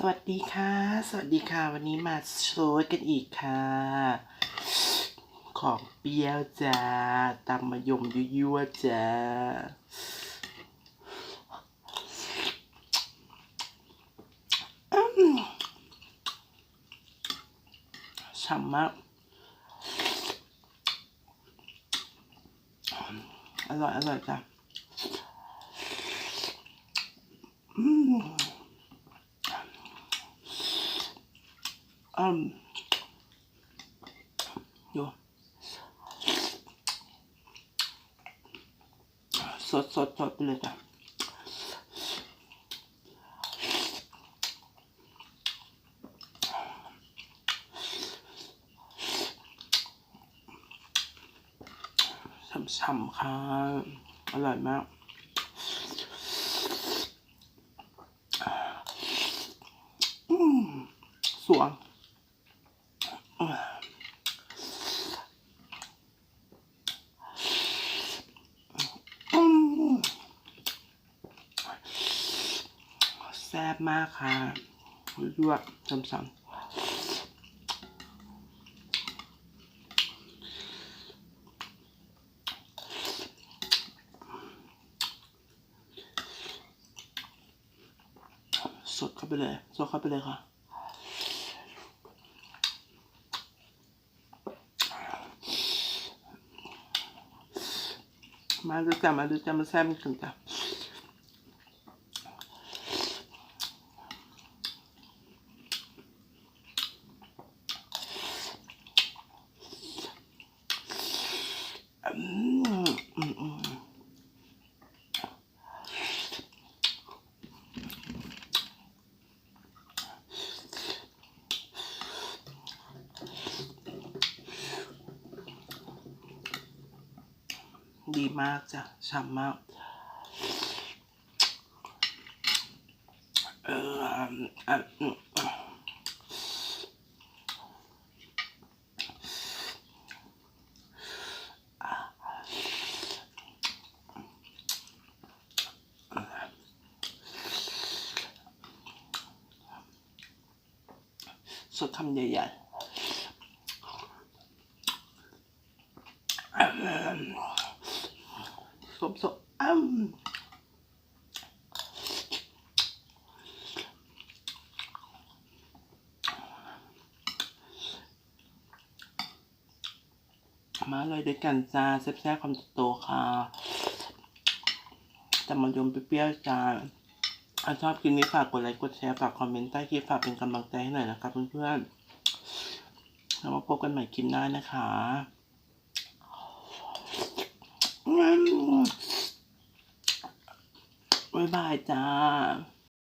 สวัสดีค่ะ สวัสดีค่ะ วันนี้มาโชว์กันอีกค่ะ ของเปรี้ยวจ้าตำมะยมยั่วๆจ้าฉ่ำมาก อร่อย อร่อยจ้ะอืม อืมดูสดสดสดไปเลยจ้ะฉ่ำๆค่ะอร่อยมากอืมสวง อืม แซ่บมากค่ะยั่วๆซ้ำๆสดเข้าไปเลย สดเข้าไปเลยค่ะมาดูจ้ะมาดูจ้ะมาแซ่บกันจ้ะอืมอืมอืม ดีมากจ้ะฉ่ำมาก เอออะสดคำใหญ่ๆ สมสมอ้ำมาเลยด้วยกันจ้าแซ่บๆคำโตค่ะจะมายมเปรี้ยวจ้าถ้าชอบคลิปนี้ฝากกดไลค์กดแชร์ฝากคอมเมนต์ใต้คลิปฝากเป็นกำลังใจให้หน่อยนะครับเพื่อนๆแล้วมาพบกันใหม่คลิปหน้านะคะ บ๊ายบายจ้า